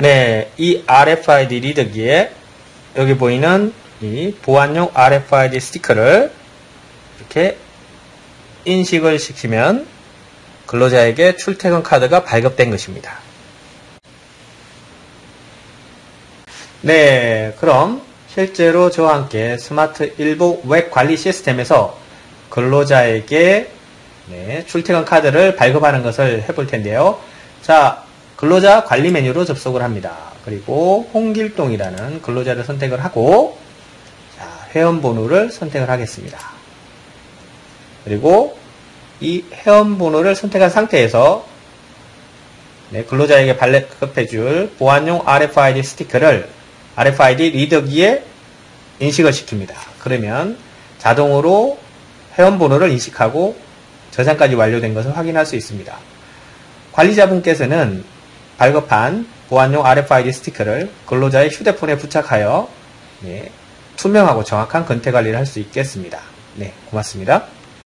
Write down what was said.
네, 이 RFID 리더기에 여기 보이는 이 보안용 RFID 스티커를 이렇게 인식을 시키면 근로자에게 출퇴근 카드가 발급된 것입니다. 네, 그럼 실제로 저와 함께 스마트 일복 웹 관리 시스템에서 근로자에게 네, 출퇴근 카드를 발급하는 것을 해볼 텐데요. 자, 근로자 관리 메뉴로 접속을 합니다. 그리고 홍길동이라는 근로자를 선택을 하고 자, 회원번호를 선택을 하겠습니다. 그리고 이 회원번호를 선택한 상태에서 네, 근로자에게 발급해줄 보안용 RFID 스티커를 RFID 리더기에 인식을 시킵니다. 그러면 자동으로 회원번호를 인식하고 저장까지 완료된 것을 확인할 수 있습니다. 관리자분께서는 발급한 보안용 RFID 스티커를 근로자의 휴대폰에 부착하여 네, 투명하고 정확한 근태 관리를 할 수 있겠습니다. 네, 고맙습니다.